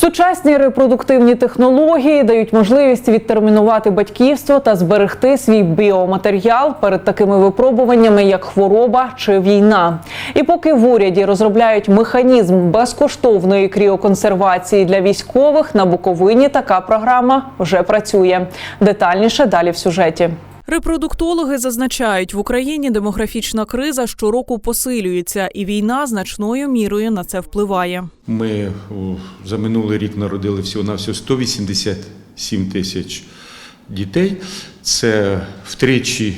Сучасні репродуктивні технології дають можливість відтермінувати батьківство та зберегти свій біоматеріал перед такими випробуваннями, як хвороба чи війна. І поки в уряді розробляють механізм безкоштовної кріоконсервації для військових, на Буковині така програма вже працює. Детальніше далі в сюжеті. Репродуктологи зазначають, в Україні демографічна криза щороку посилюється, і війна значною мірою на це впливає. Ми за минулий рік народили всього на всього 187 тисяч дітей. Це втричі,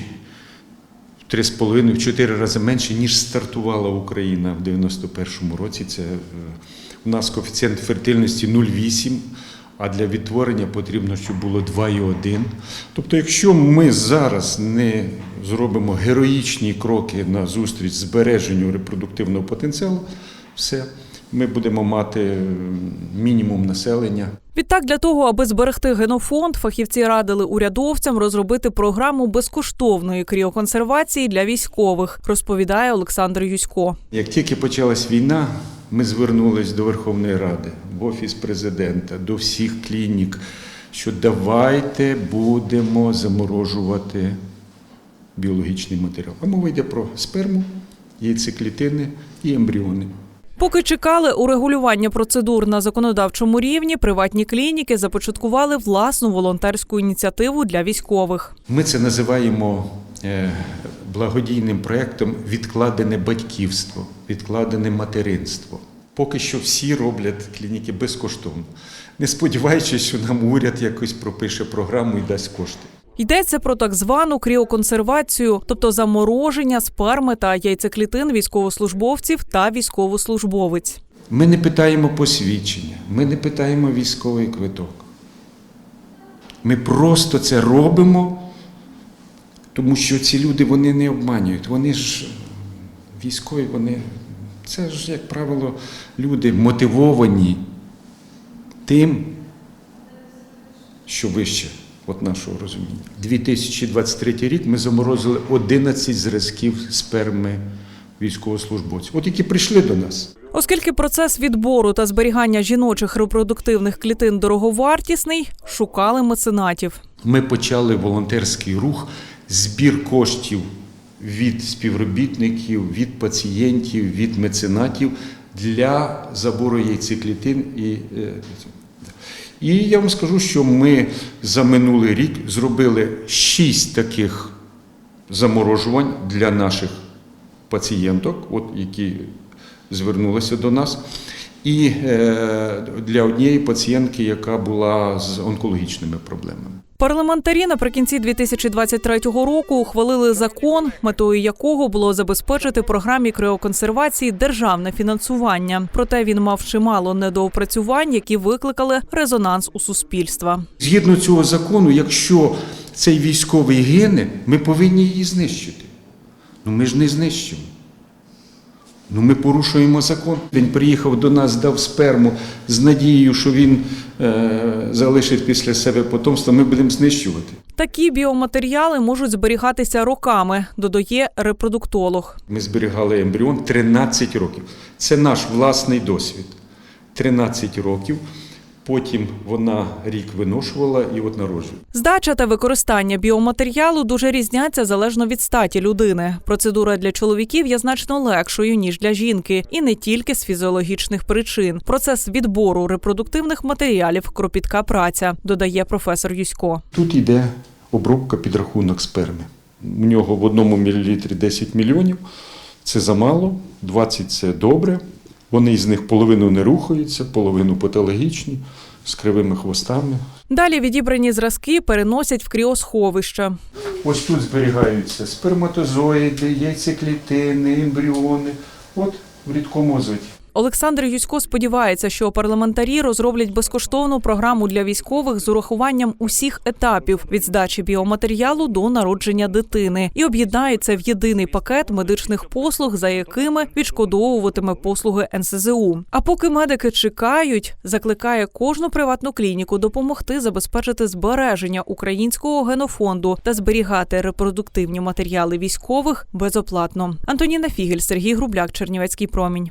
в три з половиною, в чотири рази менше, ніж стартувала Україна в 91-му році. Це е, у нас коефіцієнт фертильності 0,8. А для відтворення потрібно, щоб було 2,1. Тобто, якщо ми зараз не зробимо героїчні кроки на зустріч збереженню репродуктивного потенціалу, все, ми будемо мати мінімум населення. Відтак, для того, аби зберегти генофонд, фахівці радили урядовцям розробити програму безкоштовної кріоконсервації для військових, розповідає Олександр Юсько. Як тільки почалась війна, ми звернулись до Верховної Ради, в Офіс президента, до всіх клінік, що давайте будемо заморожувати біологічний матеріал. А мова йде про сперму, яйцеклітини і ембріони. Поки чекали урегулювання процедур на законодавчому рівні, приватні клініки започаткували власну волонтерську ініціативу для військових. Ми це називаємо е, благодійним проєктом відкладене батьківство, відкладене материнство. Поки що всі роблять клініки безкоштовно, не сподіваючись, що нам уряд якось пропише програму і дасть кошти. Йдеться про так звану кріоконсервацію, тобто замороження сперми та яйцеклітин військовослужбовців та військовослужбовиць. Ми не питаємо посвідчення, ми не питаємо військовий квиток. Ми просто це робимо, тому що ці люди вони не обманюють. Вони ж військові, вони це ж, як правило, люди мотивовані тим, що вище от нашого розуміння. 2023 рік ми заморозили 11 зразків сперми військовослужбовців, от які прийшли до нас. Оскільки процес відбору та зберігання жіночих репродуктивних клітин дороговартісний, шукали меценатів. Ми почали волонтерський рух, збір коштів від співробітників, від пацієнтів, від меценатів для забору яйцеклітин. І, е, і я вам скажу, що ми за минулий рік зробили шість таких заморожувань для наших пацієнток, от, які звернулися до нас. І е, для однієї пацієнтки, яка була з онкологічними проблемами. Парламентарі наприкінці 2023 року ухвалили закон, метою якого було забезпечити програмі криоконсервації державне фінансування. Проте він мав чимало недоопрацювань, які викликали резонанс у суспільства. Згідно цього закону, якщо цей військовий гине, ми повинні її знищити. Ну ми ж не знищимо. Ну, ми порушуємо закон. Він приїхав до нас, дав сперму з надією, що він е, залишить після себе потомство. Ми будемо знищувати. Такі біоматеріали можуть зберігатися роками, додає репродуктолог. Ми зберігали ембріон 13 років. Це наш власний досвід. 13 років. Потім вона рік виношувала і от народжує. Здача та використання біоматеріалу дуже різняться залежно від статі людини. Процедура для чоловіків є значно легшою ніж для жінки, і не тільки з фізіологічних причин. Процес відбору репродуктивних матеріалів кропітка праця, додає професор Юсько. Тут йде обробка підрахунок сперми. У нього в одному мілілітрі 10 мільйонів. Це замало, 20 це добре. Вони з них половину не рухаються, половину патологічні, з кривими хвостами. Далі відібрані зразки переносять в кріосховище. Ось тут зберігаються сперматозоїди, яйцеклітини, ембріони. От в рідкому азоті. Олександр Юсько сподівається, що парламентарі розроблять безкоштовну програму для військових з урахуванням усіх етапів від здачі біоматеріалу до народження дитини і об'єднаються в єдиний пакет медичних послуг, за якими відшкодовуватиме послуги НСЗУ. А поки медики чекають, закликає кожну приватну клініку допомогти забезпечити збереження українського генофонду та зберігати репродуктивні матеріали військових безоплатно. Антоніна Фігель, Сергій Грубляк, Чернівецький промінь.